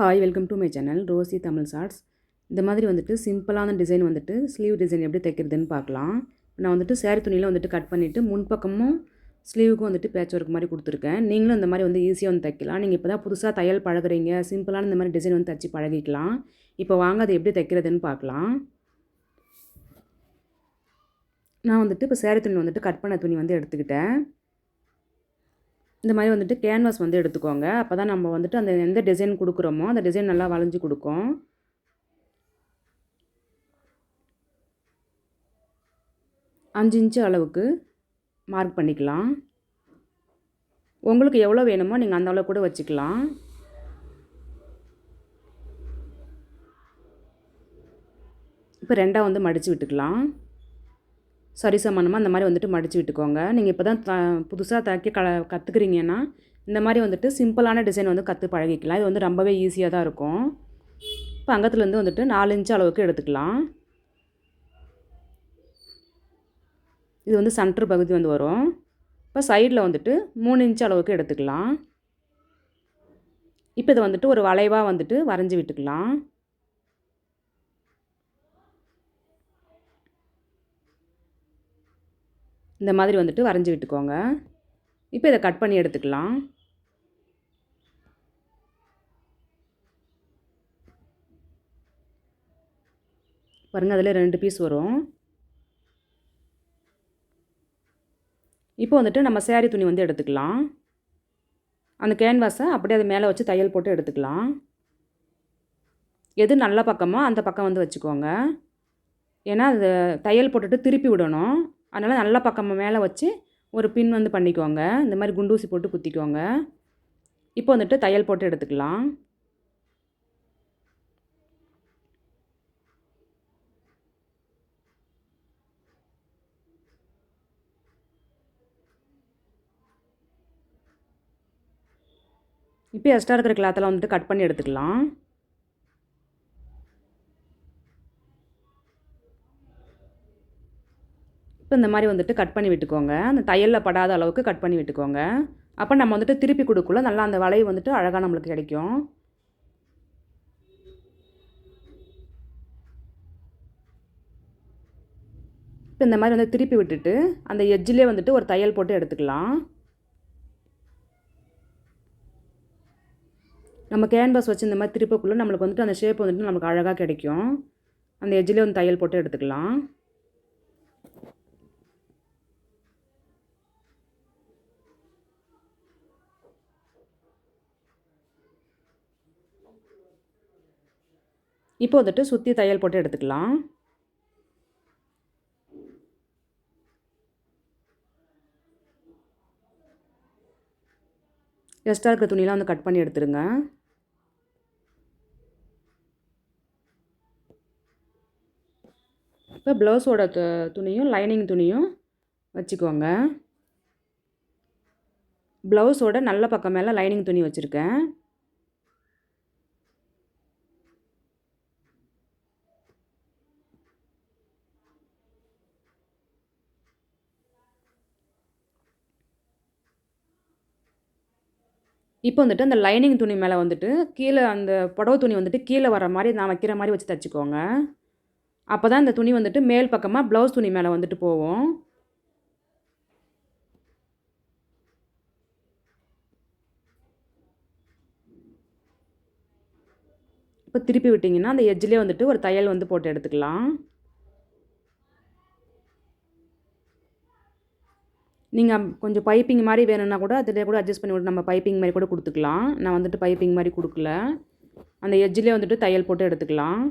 Hi welcome to my channel Rosy Tamil shorts இந்த மாதிரி வந்துட்டு சிம்பிளான டிசைன் வந்துட்டு ஸ்லீவ் டிசைன் எப்படி தைக்கிறதுன்னு பார்க்கலாம். நான் வந்துட்டு சேரீ துணியில் வந்துட்டு கட் பண்ணிவிட்டு முன்பக்கமும் ஸ்லீவுக்கும் வந்துட்டு பேட்ச் ஒர்க் மாதிரி கொடுத்துருக்கேன். நீங்களும் இந்த மாதிரி வந்து ஈஸியாக வந்து தைக்கலாம். நீங்கள் இப்போ தான் புதுசாக தையல் பழகுறீங்க சிம்பிளான இந்த மாதிரி டிசைன் வந்து தைச்சி பழகிக்கலாம். இப்போ வாங்க அதை எப்படி தைக்கிறதுன்னு பார்க்கலாம். நான் வந்துட்டு இப்போ சேரீ துணி வந்துட்டு கட் பண்ண துணி வந்து எடுத்துக்கிட்டேன். இந்த மாதிரி வந்துட்டு கேன்வாஸ் வந்து எடுத்துக்கோங்க. அப்போ தான் நம்ம வந்துட்டு அந்த எந்த டிசைன் கொடுக்குறோமோ அந்த டிசைன் நல்லா வளைஞ்சு கொடுக்கும். அஞ்சு இன்ச்சு அளவுக்கு மார்க் பண்ணிக்கலாம். உங்களுக்கு எவ்வளோ வேணுமோ நீங்கள் அந்த அளவு கூட வச்சுக்கலாம். இப்போ ரெண்டாக வந்து மடித்து விட்டுக்கலாம். சரிசமானமாக அந்த மாதிரி வந்துட்டு மடித்து விட்டுக்கோங்க. நீங்கள் இப்போ தான் த புதுசாக தைக்க க கற்றுக்குறீங்கன்னா இந்த மாதிரி வந்துட்டு சிம்பிளான டிசைன் வந்து கற்று பழகிக்கலாம். இது வந்து ரொம்பவே ஈஸியாக தான் இருக்கும். இப்போ அங்கத்துலேருந்து வந்துட்டு நாலு இன்ச்சு அளவுக்கு எடுத்துக்கலாம். இது வந்து சென்டர் பகுதி வந்து வரும். இப்போ சைடில் வந்துட்டு மூணு இன்ச்சு அளவுக்கு எடுத்துக்கலாம். இப்போ இதை வந்துட்டு ஒரு வளைவாக வந்துட்டு வரைஞ்சி விட்டுக்கலாம். இந்த மாதிரி வந்துட்டு வரைஞ்சி விட்டுக்கோங்க. இப்போ இதை கட் பண்ணி எடுத்துக்கலாம். பாருங்கள் அதில் ரெண்டு பீஸ் வரும். இப்போ வந்துட்டு நம்ம சேரீ துணி வந்து எடுத்துக்கலாம். அந்த கேன்வாஸை அப்படியே அது மேலே வச்சு தையல் போட்டு எடுத்துக்கலாம். எது நல்ல பக்கமோ அந்த பக்கம் வந்து வச்சுக்கோங்க. ஏன்னா அது தையல் போட்டுட்டு திருப்பி விடணும். அதனால் நல்ல பக்கம் மேலே வச்சு ஒரு பின் வந்து பண்ணிக்கோங்க. இந்த மாதிரி குண்டூசி போட்டு குத்திக்கோங்க. இப்போ வந்துட்டு தையல் போட்டு எடுத்துக்கலாம். இப்போ எக்ஸ்ட்ரா இருக்கிற கிளாத்தெல்லாம் வந்துட்டு கட் பண்ணி எடுத்துக்கலாம். இப்போ இந்த மாதிரி வந்துட்டு கட் பண்ணி விட்டுக்கோங்க. அந்த தையலில் படாத அளவுக்கு கட் பண்ணி விட்டுக்கோங்க. அப்போ நம்ம வந்துட்டு திருப்பி கொடுக்குள்ள நல்லா அந்த வளைவு வந்துட்டு அழகாக நம்மளுக்கு கிடைக்கும். இப்போ இந்த மாதிரி வந்து திருப்பி விட்டுட்டு அந்த எஜ்ஜிலே வந்துட்டு ஒரு தையல் போட்டு எடுத்துக்கலாம். நம்ம கேன்வாஸ் வச்சு இந்த மாதிரி திருப்பக்குள்ளே நம்மளுக்கு வந்துட்டு அந்த ஷேப் வந்துட்டு நமக்கு அழகாக கிடைக்கும். அந்த எஜ்ஜிலே வந்து தையல் போட்டு எடுத்துக்கலாம். இப்போ வந்துட்டு சுற்றி தையல் போட்டு எடுத்துக்கலாம். எக்ஸ்ட்ரா இருக்கிற துணியெலாம் வந்து கட் பண்ணி எடுத்துருங்க. இப்போ ப்ளவுஸோட துணியும் லைனிங் துணியும் வச்சுக்கோங்க. ப்ளவுஸோட நல்ல பக்கம் மேலே லைனிங் துணி வச்சுருக்கேன். இப்போ வந்துட்டு அந்த லைனிங் துணி மேலே வந்துட்டு கீழே அந்த புடவை துணி வந்துட்டு கீழே வர மாதிரி நான் வைக்கிற மாதிரி வச்சு தைச்சிக்கோங்க. அப்போ தான் இந்த துணி வந்துட்டு மேல் பக்கமாக ப்ளவுஸ் துணி மேலே வந்துட்டு போவோம் இப்போ திருப்பி விட்டிங்கன்னா அந்த எஜ்ஜிலே வந்துட்டு ஒரு தையல் வந்து போட்டு எடுத்துக்கலாம். நீங்கள் கொஞ்சம் பைப்பிங் மாதிரி வேணும்னா கூட அதிலே கூட அட்ஜஸ்ட் பண்ணி விட்டு நம்ம பைப்பிங் மாதிரி கூட கொடுத்துக்கலாம். நான் வந்துட்டு பைப்பிங் மாதிரி கொடுக்கல. அந்த எஜ்ஜிலே வந்துட்டு தையல் போட்டு எடுத்துக்கலாம்.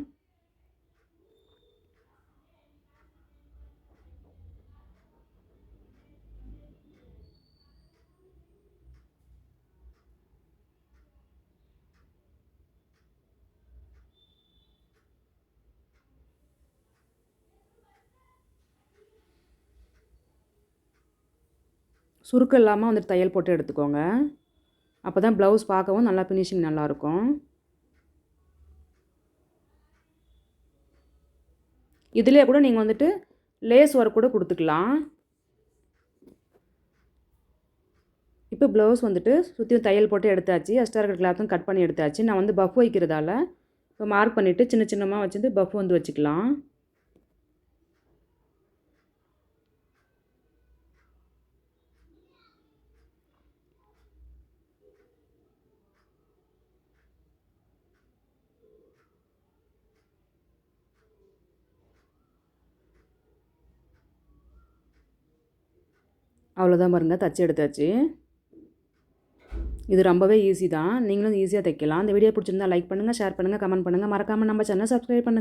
சுருக்கம் இல்லாமல் வந்துட்டு தையல் போட்டு எடுத்துக்கோங்க. அப்போ தான் ப்ளவுஸ் பார்க்கவும் நல்லா ஃபினிஷிங் நல்லாயிருக்கும் இதிலே கூட நீங்கள் வந்துட்டு லேஸ் ஒர்க் கூட கொடுத்துக்கலாம். இப்போ ப்ளவுஸ் வந்துட்டு சுற்றியும் தையல் போட்டு எடுத்தாச்சு. எக்ஸ்ட்ரா இருக்கிற கிளாத்தும் கட் பண்ணி எடுத்தாச்சு. நான் வந்து பஃப் வைக்கிறதால இப்போ மார்க் பண்ணிவிட்டு சின்ன சின்னமாக வச்சுட்டு பஃப் வந்து வச்சுக்கலாம். அவ்வளோதான் பாருங்கள் தச்சு எடுத்தாச்சு. இது ரொம்பவே ஈஸி தான். நீங்களும் ஈஸியாக தைக்கலாம். இந்த வீடியோ பிடிச்சிருந்தா லைக் பண்ணுங்கள் ஷேர் பண்ணுங்கள் கமெண்ட் பண்ணுங்கள் மறக்காமல் நம்ம சேனல் சப்ஸ்கிரைப் பண்ணுங்கள்